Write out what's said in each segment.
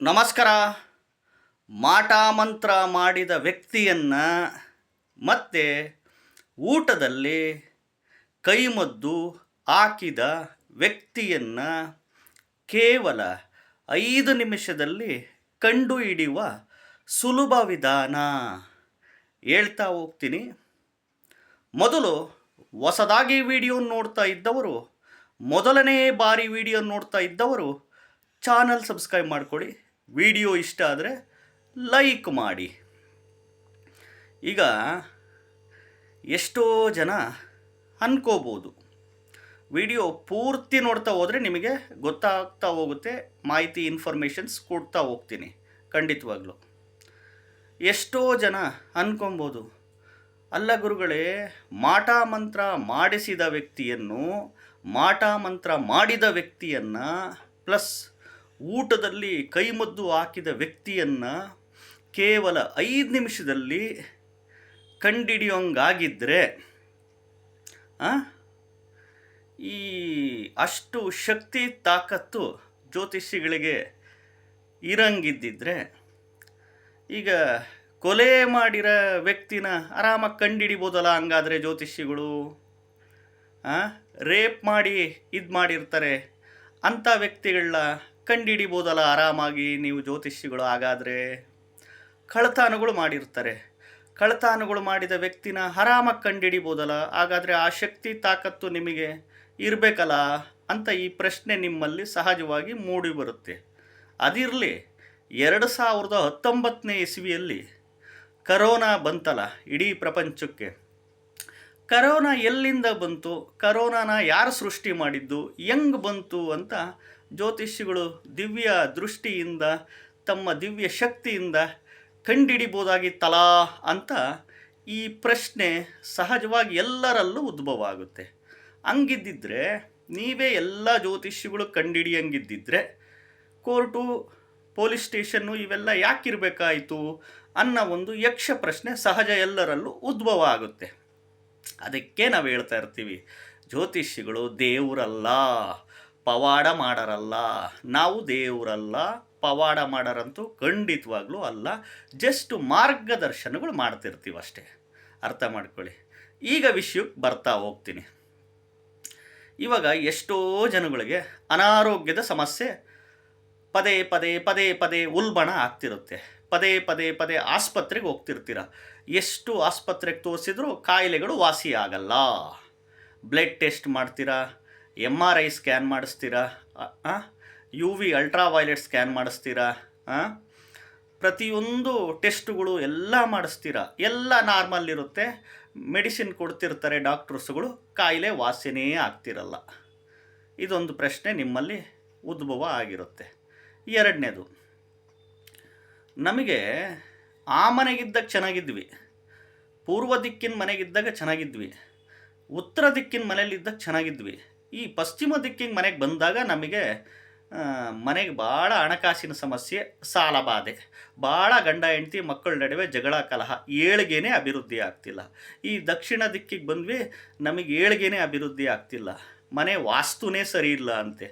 ನಮಸ್ಕಾರ. ಮಾಟ ಮಂತ್ರ ಮಾಡಿದ ವ್ಯಕ್ತಿಯನ್ನು ಮತ್ತೆ ಊಟದಲ್ಲಿ ಕೈಮದ್ದು ಹಾಕಿದ ವ್ಯಕ್ತಿಯನ್ನು ಕೇವಲ ಐದು ನಿಮಿಷದಲ್ಲಿ ಕಂಡುಹಿಡಿಯುವ ಸುಲಭ ವಿಧಾನ ಹೇಳ್ತಾ ಹೋಗ್ತೀನಿ. ಮೊದಲು ಹೊಸದಾಗಿ ವಿಡಿಯೋ ನೋಡ್ತಾ ಇದ್ದವರು, ಮೊದಲನೇ ಬಾರಿ ವಿಡಿಯೋ ನೋಡ್ತಾ ಇದ್ದವರು ಚಾನಲ್ ಸಬ್ಸ್ಕ್ರೈಬ್ ಮಾಡಿಕೊಡಿ ವಿಡಿಯೋ ಇಷ್ಟ ಆದರೆ ಲೈಕ್ ಮಾಡಿ. ಈಗ ಎಷ್ಟೋ ಜನ ಅನ್ಕೋಬೋದು. ವಿಡಿಯೋ ಪೂರ್ತಿ ನೋಡ್ತಾ ಹೋದರೆ ನಿಮಗೆ ಗೊತ್ತಾಗ್ತಾ ಹೋಗುತ್ತೆ, ಮಾಹಿತಿ ಇನ್ಫಾರ್ಮೇಷನ್ಸ್ ಕೊಡ್ತಾ ಹೋಗ್ತೀನಿ, ಖಂಡಿತವಾಗ್ಲೂ. ಎಷ್ಟೋ ಜನ ಅನ್ಕೊಬೋದು. ಅಲ್ಲ ಗುರುಗಳೇ, ಮಾಟ ಮಂತ್ರ ಮಾಡಿಸಿದ ವ್ಯಕ್ತಿಯನ್ನು, ಮಾಟ ಮಂತ್ರ ಮಾಡಿದ ವ್ಯಕ್ತಿಯನ್ನು, ಪ್ಲಸ್ ಊಟದಲ್ಲಿ ಕೈಮದ್ದು ಹಾಕಿದ ವ್ಯಕ್ತಿಯನ್ನು ಕೇವಲ ಐದು ನಿಮಿಷದಲ್ಲಿ ಕಂಡಿಡಿಯೋಂಗಾಗಿದ್ದರೆ ಈ ಅಷ್ಟು ಶಕ್ತಿ, ತಾಕತ್ತು ಜ್ಯೋತಿಷಿಗಳಿಗೆ ಇರಂಗಿದ್ದಿದ್ರೆ, ಈಗ ಕೊಲೆ ಮಾಡಿರೋ ವ್ಯಕ್ತಿನ ಆರಾಮಾಗಿ ಕಂಡಿಡಿಬೋದಲ್ಲ ಹಂಗಾದರೆ ಜ್ಯೋತಿಷಿಗಳು? ರೇಪ್ ಮಾಡಿ ಇದು ಮಾಡಿರ್ತಾರೆ ಅಂಥ ವ್ಯಕ್ತಿಗಳನ್ನ ಕಂಡಿಡಿಬೋದಲ್ಲ, ಆರಾಮಾಗಿ ನೀವು ಜ್ಯೋತಿಷಿಗಳು ಹಾಗಾದರೆ ಕಳತಾನುಗಳು ಮಾಡಿರ್ತಾರೆ. ಕಳತಾನುಗಳು ಮಾಡಿದ ವ್ಯಕ್ತಿನ ಆರಾಮಾಗಿ ಕಂಡಿಡಿಬೋದಲ್ಲ, ಹಾಗಾದರೆ ಆ ಶಕ್ತಿ, ತಾಕತ್ತು ನಿಮಗೆ ಇರಬೇಕಲ್ಲ ಅಂತ ಈ ಪ್ರಶ್ನೆ ನಿಮ್ಮಲ್ಲಿ ಸಹಜವಾಗಿ ಮೂಡಿ ಬರುತ್ತೆ. ಅದಿರಲಿ, ಎರಡು ಸಾವಿರದ ಹತ್ತೊಂಬತ್ತನೇ ಇಸ್ವಿಯಲ್ಲಿ ಕರೋನಾ ಬಂತಲ್ಲ ಇಡೀ ಪ್ರಪಂಚಕ್ಕೆ. ಕರೋನಾ ಎಲ್ಲಿಂದ ಬಂತು, ಕರೋನಾನ ಯಾರು ಸೃಷ್ಟಿ ಮಾಡಿದ್ದು, ಹೆಂಗೆ ಬಂತು ಅಂತ ಜ್ಯೋತಿಷಿಗಳು ದಿವ್ಯ ದೃಷ್ಟಿಯಿಂದ ತಮ್ಮ ದಿವ್ಯ ಶಕ್ತಿಯಿಂದ ಕಂಡಿಡಿಬೋದಾಗಿತ್ತಲ್ಲ ಅಂತ ಈ ಪ್ರಶ್ನೆ ಸಹಜವಾಗಿ ಎಲ್ಲರಲ್ಲೂ ಉದ್ಭವ ಆಗುತ್ತೆ ಹಂಗಿದ್ದಿದ್ರೆ ನೀವೇ ಎಲ್ಲ ಜ್ಯೋತಿಷಿಗಳು ಕಂಡಿಡಿಯಂಗಿದ್ದಿದ್ರೆ ಕೋರ್ಟು, ಪೊಲೀಸ್ ಸ್ಟೇಷನ್ನು ಇವೆಲ್ಲ ಯಾಕಿರಬೇಕಾಯಿತು ಅನ್ನೋ ಒಂದು ಯಕ್ಷ ಪ್ರಶ್ನೆ ಸಹಜ ಎಲ್ಲರಲ್ಲೂ ಉದ್ಭವ ಆಗುತ್ತೆ ಅದಕ್ಕೆ ನಾವು ಹೇಳ್ತಾ ಇರ್ತೀವಿ, ಜ್ಯೋತಿಷಿಗಳು ದೇವರಲ್ಲ. ಪವಾಡ ಮಾಡರಲ್ಲ, ನಾವು ದೇವರಲ್ಲ. ಪವಾಡ ಮಾಡರಂತೂ ಖಂಡಿತವಾಗ್ಲೂ ಅಲ್ಲ. ಜಸ್ಟ್ ಮಾರ್ಗದರ್ಶನಗಳು ಮಾಡ್ತಿರ್ತೀವಿ ಅಷ್ಟೇ. ಅರ್ಥ ಮಾಡ್ಕೊಳ್ಳಿ. ಈಗ ವಿಷಯಕ್ಕೆ ಬರ್ತಾ ಹೋಗ್ತೀನಿ. ಇವಾಗ ಎಷ್ಟೋ ಜನಗಳಿಗೆ ಅನಾರೋಗ್ಯದ ಸಮಸ್ಯೆ ಪದೇ ಪದೇ ಪದೇ ಪದೇ ಉಲ್ಬಣ ಆಗ್ತಿರುತ್ತೆ. ಪದೇ ಪದೇ ಪದೇ ಆಸ್ಪತ್ರೆಗೆ ಹೋಗ್ತಿರ್ತೀರ. ಎಷ್ಟು ಆಸ್ಪತ್ರೆಗೆ ತೋರಿಸಿದ್ರೂ ಕಾಯಿಲೆಗಳು ವಾಸಿ ಆಗಲ್ಲ. ಬ್ಲಡ್ ಟೆಸ್ಟ್ ಮಾಡ್ತೀರಾ? M R I scan ಮಾಡಿಸ್ತೀರಾ? U V ultra violet scan ಮಾಡಿಸ್ತೀರಾ? ಪ್ರತಿಯೊಂದು ಟೆಸ್ಟ್ಗಳು ಎಲ್ಲ ಮಾಡಿಸ್ತೀರಾ? ಎಲ್ಲ ನಾರ್ಮಲ್ ಇರುತ್ತೆ. ಮೆಡಿಸಿನ್ ಕೊಡ್ತಿರ್ತಾರೆ ಡಾಕ್ಟರ್ಸ್ಗಳು. ಕಾಯಿಲೆ ವಾಸಿನೇ ಆಗ್ತಿರಲ್ಲ. ಇದೊಂದು ಪ್ರಶ್ನೆ ನಿಮ್ಮಲ್ಲಿ ಉದ್ಭವ ಆಗಿರುತ್ತೆ. ಎರಡನೇದು, ನಮಗೆ ಆ ಮನೆಗಿದ್ದಾಗ ಚೆನ್ನಾಗಿದ್ವಿ. ಪೂರ್ವ ದಿಕ್ಕಿನ ಮನೆಗಿದ್ದಾಗ ಚೆನ್ನಾಗಿದ್ವಿ. ಉತ್ತರ ದಿಕ್ಕಿನ ಮನೇಲಿದ್ದಾಗ ಚೆನ್ನಾಗಿದ್ವಿ. ಈ ಪಶ್ಚಿಮ ದಿಕ್ಕಿಗೆ ಮನೆಗೆ ಬಂದಾಗ ನಮಗೆ ಮನೆಗೆ ಭಾಳ ಹಣಕಾಸಿನ ಸಮಸ್ಯೆ, ಸಾಲ ಬಾಧೆ. ಭಾಳ ಗಂಡ ಹೆಂಡತಿ ಮಕ್ಕಳ ನಡುವೆ ಜಗಳ, ಕಲಹ. ಏಳಿಗೆನೇ ಅಭಿವೃದ್ಧಿ ಆಗ್ತಿಲ್ಲ. ಈ ದಕ್ಷಿಣ ದಿಕ್ಕಿಗೆ ಬಂದ್ವಿ, ನಮಗೆ ಏಳಿಗೆನೇ ಅಭಿವೃದ್ಧಿ ಆಗ್ತಿಲ್ಲ. ಮನೆ ವಾಸ್ತುನೇ ಸರಿ ಇಲ್ಲ ಅಂತೆ.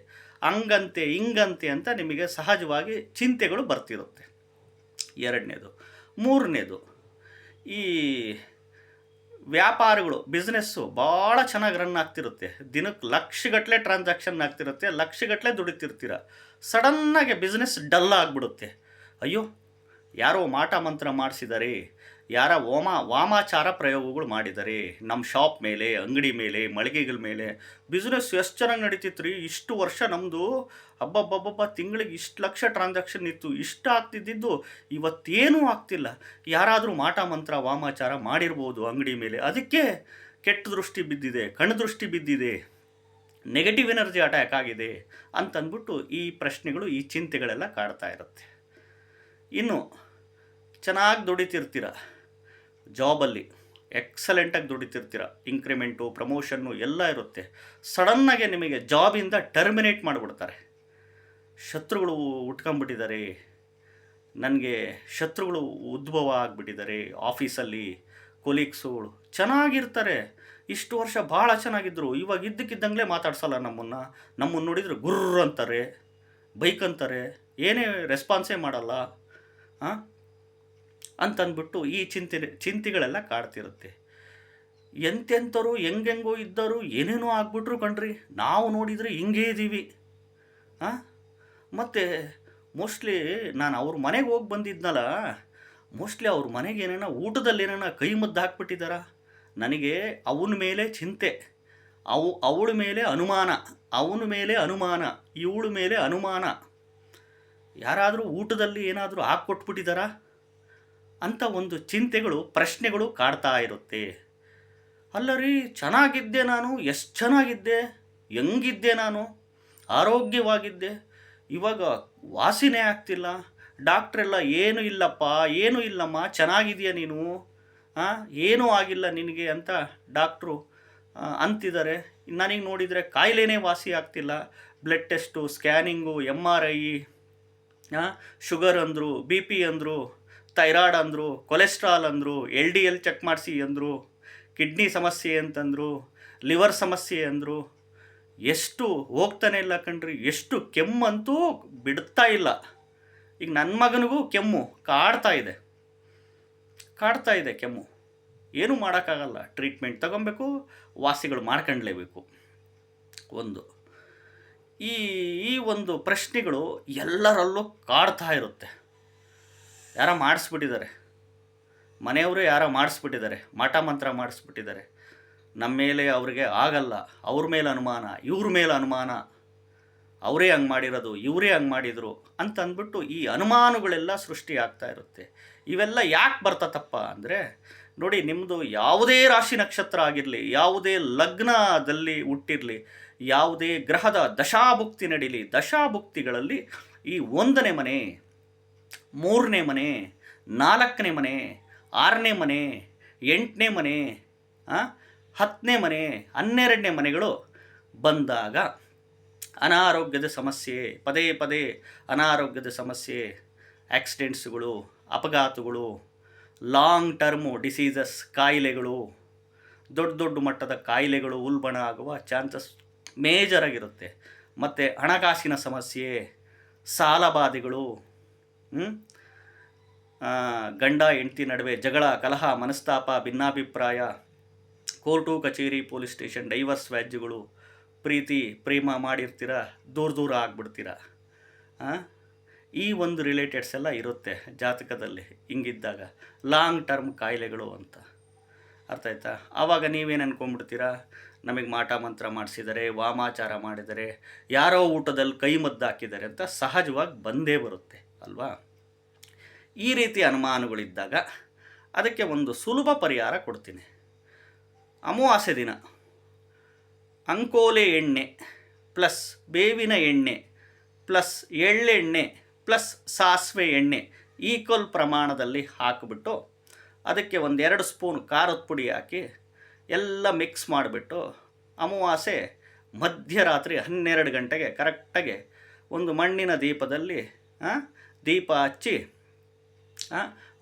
ಹಂಗಂತೆ, ಹಿಂಗಂತೆ ಅಂತ ನಿಮಗೆ ಸಹಜವಾಗಿ ಚಿಂತೆಗಳು ಬರ್ತಿರುತ್ತೆ. ಎರಡನೇದು. ಮೂರನೇದು. ಈ ವ್ಯಾಪಾರಗಳು ಬಿಸ್ನೆಸ್ಸು ಭಾಳ ಚೆನ್ನಾಗಿ ರನ್ ಆಗ್ತಿರುತ್ತೆ. ದಿನಕ್ಕೆ ಲಕ್ಷಗಟ್ಟಲೆ ಟ್ರಾನ್ಸಾಕ್ಷನ್ ಆಗ್ತಿರುತ್ತೆ ಲಕ್ಷಗಟ್ಟಲೆ ದುಡಿತಿರ್ತೀರ. ಸಡನ್ನಾಗಿ ಬಿಸ್ನೆಸ್ ಡಲ್ ಆಗಿಬಿಡುತ್ತೆ. ಅಯ್ಯೋ, ಯಾರೋ ಮಾಟ ಮಂತ್ರ ಮಾಡಿಸಿದ್ದಾರೆ ಯಾರ ವೋಮ, ವಾಮಾಚಾರ ಪ್ರಯೋಗಗಳು ಮಾಡಿದ್ದಾರೆ ನಮ್ಮ ಶಾಪ್ ಮೇಲೆ, ಅಂಗಡಿ ಮೇಲೆ, ಮಳಿಗೆಗಳ ಮೇಲೆ ಬಿಸ್ನೆಸ್ ಎಷ್ಟು ಚೆನ್ನಾಗಿ ನಡೀತಿತ್ತು ರೀ ಇಷ್ಟು ವರ್ಷ ನಮ್ಮದು ಹಬ್ಬಬ್ಬಬ್ಬಬ್ಬ ತಿಂಗಳಿಗೆ ಇಷ್ಟು ಲಕ್ಷ ಟ್ರಾನ್ಸಾಕ್ಷನ್ ಇತ್ತು, ಇಷ್ಟು ಆಗ್ತಿದ್ದಿದ್ದು ಇವತ್ತೇನೂ ಆಗ್ತಿಲ್ಲ. ಯಾರಾದರೂ ಮಾಟ ಮಂತ್ರ, ವಾಮಾಚಾರ ಮಾಡಿರ್ಬೋದು ಅಂಗಡಿ ಮೇಲೆ. ಅದಕ್ಕೆ ಕೆಟ್ಟ ದೃಷ್ಟಿ ಬಿದ್ದಿದೆ ಕಣ್ಣು ಬಿದ್ದಿದೆ ನೆಗೆಟಿವ್ ಎನರ್ಜಿ ಅಟ್ಯಾಕ್ ಆಗಿದೆ ಅಂತಂದ್ಬಿಟ್ಟು ಈ ಪ್ರಶ್ನೆಗಳು, ಈ ಚಿಂತೆಗಳೆಲ್ಲ ಕಾಡ್ತಾ ಇರುತ್ತೆ. ಇನ್ನು, ಚೆನ್ನಾಗಿ ದುಡಿತಿರ್ತೀರ. ಜಾಬಲ್ಲಿ ಎಕ್ಸಲೆಂಟಾಗಿ ದುಡಿತಿರ್ತೀರ ಇಂಕ್ರಿಮೆಂಟು ಪ್ರಮೋಷನ್ನು ಎಲ್ಲ ಇರುತ್ತೆ. ಸಡನ್ನಾಗೆ ನಿಮಗೆ ಜಾಬಿಂದ ಟರ್ಮಿನೇಟ್ ಮಾಡಿಬಿಡ್ತಾರೆ. ಶತ್ರುಗಳು ಉಟ್ಕೊಂಡ್ಬಿಟ್ಟಿದ್ದಾರೆ. ನನಗೆ ಶತ್ರುಗಳು ಉದ್ಭವ ಆಗಿಬಿಟ್ಟಿದ್ದಾರೆ. ಆಫೀಸಲ್ಲಿ ಕೊಲೀಗ್ಸುಗಳು ಚೆನ್ನಾಗಿರ್ತಾರೆ. ಇಷ್ಟು ವರ್ಷ ಭಾಳ ಚೆನ್ನಾಗಿದ್ದರು ಇವಾಗ ಇದ್ದಕ್ಕಿದ್ದಂಗಲೇ ಮಾತಾಡ್ಸಲ್ಲ ನಮ್ಮನ್ನು. ನಮ್ಮನ್ನು ನೋಡಿದರೆ ಗುರ್ರ್ ಅಂತಾರೆ ಬೈಕ್ ಅಂತಾರೆ ಏನೇ ರೆಸ್ಪಾನ್ಸೇ ಮಾಡಲ್ಲ. ಹಾಂ ಅಂತಂದ್ಬಿಟ್ಟು ಈ ಚಿಂತೆ, ಚಿಂತೆಗಳೆಲ್ಲ ಕಾಡ್ತಿರುತ್ತೆ. ಎಂತೆಂಥರು ಹೆಂಗೆಂಗೋ ಇದ್ದರು ಏನೇನೋ ಆಗ್ಬಿಟ್ರು ಕಣ್ರಿ. ನಾವು ನೋಡಿದರೆ ಹಿಂಗೇ ಇದ್ದೀವಿ ಹಾಂ ಮತ್ತು ಮೋಸ್ಟ್ಲಿ ನಾನು ಅವ್ರ ಮನೆಗೆ ಹೋಗಿ ಬಂದಿದ್ನಲ್ಲ, ಮೋಸ್ಟ್ಲಿ ಅವ್ರ ಮನೆಗೆ ಏನೇನೋ ಊಟದಲ್ಲಿ ಏನೇನೋ ಕೈ ಮದ್ದು ಹಾಕ್ಬಿಟ್ಟಿದ್ದಾರ ನನಗೆ ಅವನ ಮೇಲೆ ಚಿಂತೆ, ಅವು, ಅವಳ ಮೇಲೆ ಅನುಮಾನ, ಅವನ ಮೇಲೆ ಅನುಮಾನ, ಇವಳ ಮೇಲೆ ಅನುಮಾನ. ಯಾರಾದರೂ ಊಟದಲ್ಲಿ ಏನಾದರೂ ಹಾಕ್ಕೊಟ್ಬಿಟ್ಟಿದ್ದಾರಾ ಅಂತ ಒಂದು ಚಿಂತೆಗಳು, ಪ್ರಶ್ನೆಗಳು ಕಾಡ್ತಾ ಇರುತ್ತೆ. ಅಲ್ಲ ರೀ ಚೆನ್ನಾಗಿದ್ದೆ ನಾನು, ಎಷ್ಟು ಚೆನ್ನಾಗಿದ್ದೆ, ಹೆಂಗಿದ್ದೆ ನಾನು, ಆರೋಗ್ಯವಾಗಿದ್ದೆ, ಇವಾಗ ವಾಸಿನೇ ಆಗ್ತಿಲ್ಲ, ಡಾಕ್ಟ್ರೆಲ್ಲ, ಏನು ಇಲ್ಲಪ್ಪ, ಏನು ಇಲ್ಲಮ್ಮ, ಚೆನ್ನಾಗಿದೆಯಾ ನೀನು? ಏನೂ ಆಗಿಲ್ಲ ನಿನಗೆ, ಅಂತ ಡಾಕ್ಟ್ರು ಅಂತಿದ್ದಾರೆ. ನನಗೆ ನೋಡಿದರೆ ಕಾಯಿಲೆನೇ ವಾಸಿ ಆಗ್ತಿಲ್ಲ. Blood test, scanning M R I sugar ಅಂದರು, ಬಿ ಪಿ ಅಂದರು ಥೈರಾಯ್ಡ್ ಅಂದರು, ಕೊಲೆಸ್ಟ್ರಾಲ್ ಅಂದರು, ಎಲ್ ಡಿ ಎಲ್ ಚೆಕ್ ಮಾಡಿಸಿ ಅಂದರು, ಕಿಡ್ನಿ ಸಮಸ್ಯೆ ಅಂತಂದರು, ಲಿವರ್ ಸಮಸ್ಯೆ ಅಂದರು, ಎಷ್ಟು ಹೋಗ್ತಾನೆ ಇಲ್ಲ ಕಣ್ರಿ, ಎಷ್ಟು ಕೆಮ್ಮಂತೂ ಬಿಡ್ತಾ ಇಲ್ಲ. ಈಗ ನನ್ನ ಮಗನಿಗೂ ಕೆಮ್ಮು, ಕಾಡ್ತಾ ಇದೆ. ಕಾಡ್ತಾ ಇದೆ ಕೆಮ್ಮು. ಏನೂ ಮಾಡೋಕ್ಕಾಗಲ್ಲ, ಟ್ರೀಟ್ಮೆಂಟ್ ತಗೊಬೇಕು, ವಾಸಿಗಳು ಮಾಡ್ಕೊಂಡ್ಲೇಬೇಕು. ಒಂದು. ಈ ಈ ಒಂದು ಪ್ರಶ್ನೆಗಳು ಎಲ್ಲರಲ್ಲೂ ಕಾಡ್ತಾ ಇರುತ್ತೆ. ಯಾರೋ ಮಾಡಿಸ್ಬಿಟ್ಟಿದ್ದಾರೆ. ಮನೆಯವರು ಯಾರೋ ಮಾಡಿಸ್ಬಿಟ್ಟಿದ್ದಾರೆ. ಮಠ ಮಂತ್ರ ಮಾಡಿಸ್ಬಿಟ್ಟಿದ್ದಾರೆ. ನಮ್ಮ ಮೇಲೆ ಅವ್ರಿಗೆ ಆಗಲ್ಲ. ಅವ್ರ ಮೇಲೆ ಅನುಮಾನ, ಇವ್ರ ಮೇಲೆ ಅನುಮಾನ. ಅವರೇ ಹಂಗೆ ಮಾಡಿರೋದು, ಇವರೇ ಹಂಗೆ ಮಾಡಿದರು ಅಂತ ಅಂದ್ಬಿಟ್ಟು ಈ ಅನುಮಾನಗಳೆಲ್ಲ ಸೃಷ್ಟಿ ಆಗ್ತಾ ಇರುತ್ತೆ. ಇವೆಲ್ಲ ಯಾಕೆ ಬರ್ತತಪ್ಪ ಅಂದರೆ, ನೋಡಿ ನಿಮ್ಮದು ಯಾವುದೇ ರಾಶಿ ನಕ್ಷತ್ರ ಆಗಿರಲಿ, ಯಾವುದೇ ಲಗ್ನದಲ್ಲಿ ಹುಟ್ಟಿರಲಿ, ಯಾವುದೇ ಗ್ರಹದ ದಶಾಭುಕ್ತಿ ನಡೀಲಿ, ದಶಾಭುಕ್ತಿಗಳಲ್ಲಿ ಈ ಒಂದನೇ ಮನೆ ಮೂರನೇ ಮನೆ, ನಾಲ್ಕನೇ ಮನೆ, ಆರನೇ ಮನೆ, ಎಂಟನೇ ಮನೆ ಹತ್ತನೇ ಮನೆ, ಹನ್ನೆರಡನೇ ಮನೆಗಳು ಬಂದಾಗ ಅನಾರೋಗ್ಯದ ಸಮಸ್ಯೆ, ಪದೇ ಪದೇ ಅನಾರೋಗ್ಯದ ಸಮಸ್ಯೆ, ಆಕ್ಸಿಡೆಂಟ್ಸ್ಗಳು, ಅಪಘಾತಗಳು, ಲಾಂಗ್ ಟರ್ಮು ಡಿಸೀಸಸ್, ಕಾಯಿಲೆಗಳು, ದೊಡ್ಡ ದೊಡ್ಡ ಮಟ್ಟದ ಕಾಯಿಲೆಗಳು ಉಲ್ಬಣ ಆಗುವ ಚಾನ್ಸಸ್ ಮೇಜರ್ ಆಗಿರುತ್ತೆ ಮತ್ತು ಹಣಕಾಸಿನ ಸಮಸ್ಯೆ, ಸಾಲಬಾಧೆಗಳು ಗಂಡ, ಹೆಂಡತಿ ನಡುವೆ ಜಗಳ, ಕಲಹ, ಮನಸ್ತಾಪ, ಭಿನ್ನಾಭಿಪ್ರಾಯ, ಕೋರ್ಟು, ಕಚೇರಿ, ಪೊಲೀಸ್ ಸ್ಟೇಷನ್, ಡೈವರ್ಸ್ ವ್ಯಾಜ್ಯಗಳು, ಪ್ರೀತಿ, ಪ್ರೇಮ ಮಾಡಿರ್ತೀರ, ದೂರ ದೂರ ಆಗ್ಬಿಡ್ತೀರ? ಈ ಒಂದು ರಿಲೇಟೆಡ್ಸ್ ಎಲ್ಲ ಇರುತ್ತೆ ಜಾತಕದಲ್ಲಿ ಹಿಂಗಿದ್ದಾಗ. ಲಾಂಗ್ ಟರ್ಮ್ ಕಾಯಿಲೆಗಳು ಅಂತ. ಅರ್ಥ ಆಯ್ತಾ? ಆವಾಗ ನೀವೇನು ಅನ್ಕೊಂಡ್ಬಿಡ್ತೀರಾ? ನಮಗೆ ಮಾಟ ಮಂತ್ರ ಮಾಡಿಸಿದರೆ, ವಾಮಾಚಾರ ಮಾಡಿದರೆ, ಯಾರೋ ಊಟದಲ್ಲಿ ಕೈ ಮದ್ದು ಹಾಕಿದ್ದಾರೆ ಅಂತ ಸಹಜವಾಗಿ ಬಂದೇ ಬರುತ್ತೆ. ಅಲ್ವಾ? ಈ ರೀತಿ ಅನುಮಾನಗಳಿದ್ದಾಗ ಅದಕ್ಕೆ ಒಂದು ಸುಲಭ ಪರಿಹಾರ ಕೊಡ್ತೀನಿ. ಅಮಾವಾಸ್ಯೆ ದಿನ. ಅಂಕೋಲೆ ಎಣ್ಣೆ ಪ್ಲಸ್ ಬೇವಿನ ಎಣ್ಣೆ ಪ್ಲಸ್ ಎಳ್ಳೆಣ್ಣೆ ಪ್ಲಸ್ ಸಾಸಿವೆ ಎಣ್ಣೆ ಈಕ್ವಲ್ ಪ್ರಮಾಣದಲ್ಲಿ ಹಾಕಿಬಿಟ್ಟು ಅದಕ್ಕೆ ಒಂದೆರಡು ಸ್ಪೂನ್ ಖಾರದ ಪುಡಿ ಹಾಕಿ ಎಲ್ಲ ಮಿಕ್ಸ್ ಮಾಡಿಬಿಟ್ಟು ಅಮಾವಾಸೆ ಮಧ್ಯರಾತ್ರಿ ಹನ್ನೆರಡು ಗಂಟೆಗೆ ಕರೆಕ್ಟಾಗಿ ಒಂದು ಮಣ್ಣಿನ ದೀಪದಲ್ಲಿ ದೀಪ ಹಚ್ಚಿ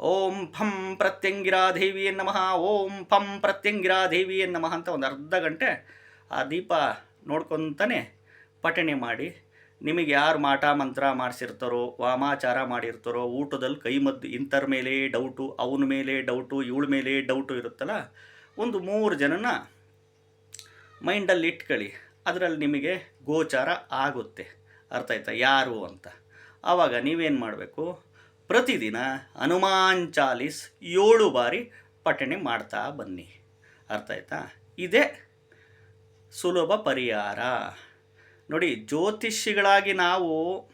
ಓಂ ಫಂ ಪ್ರತ್ಯಂಗಿರಾ ದೇವಿಯ ನಮಃ, ಓಂ ಫಂ ಪ್ರತ್ಯಂಗಿರಾ ದೇವಿಯ ನಮಃ ಅಂತ ಒಂದು ಅರ್ಧ ಗಂಟೆ ಆ ದೀಪ ನೋಡ್ಕೊತಾನೆ ಪಠಣೆ ಮಾಡಿ. ನಿಮಗೆ ಯಾರು ಮಾಟ ಮಂತ್ರ ಮಾಡಿಸಿರ್ತಾರೋ, ವಾಮಾಚಾರ ಮಾಡಿರ್ತಾರೋ, ಊಟದಲ್ಲಿ ಕೈ ಮದ್ದು ಇಂಥರ ಮೇಲೆ ಡೌಟು, ಅವನ ಮೇಲೆ ಡೌಟು, ಇವಳ ಮೇಲೆ ಡೌಟು ಇರುತ್ತಲ್ಲ, ಒಂದು ಮೂರು ಜನನ ಮೈಂಡಲ್ಲಿ ಇಟ್ಕೊಳ್ಳಿ. ಅದರಲ್ಲಿ ನಿಮಗೆ ಗೋಚಾರ ಆಗುತ್ತೆ. ಅರ್ಥ ಆಯ್ತಾ? ಯಾರು ಅಂತ. ಆವಾಗ ನೀವೇನು ಮಾಡಬೇಕು? ಪ್ರತಿದಿನ ಹನುಮಾನ್ ಚಾಲೀಸ್ ಏಳು ಬಾರಿ ಪಠಣೆ ಮಾಡ್ತಾ ಬನ್ನಿ. ಅರ್ಥ ಆಯ್ತಾ? ಇದೇ ಸುಲಭ ಪರಿಹಾರ. ನೋಡಿ ಜ್ಯೋತಿಷಿಗಳಾಗಿ ನಾವು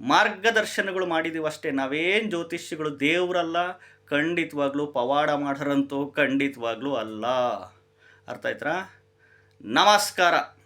ಮಾರ್ಗದರ್ಶನಗಳು ಮಾಡಿದ್ದೀವಿ ಅಷ್ಟೇ. ನಾವೇನು ಜ್ಯೋತಿಷಿಗಳು ದೇವರಲ್ಲ, ಖಂಡಿತವಾಗ್ಲೂ ಪವಾಡ ಮಾಡೋರಂತೂ ಖಂಡಿತವಾಗ್ಲೂ ಅಲ್ಲ. ಅರ್ಥ ಆಯ್ತಾ? ನಮಸ್ಕಾರ.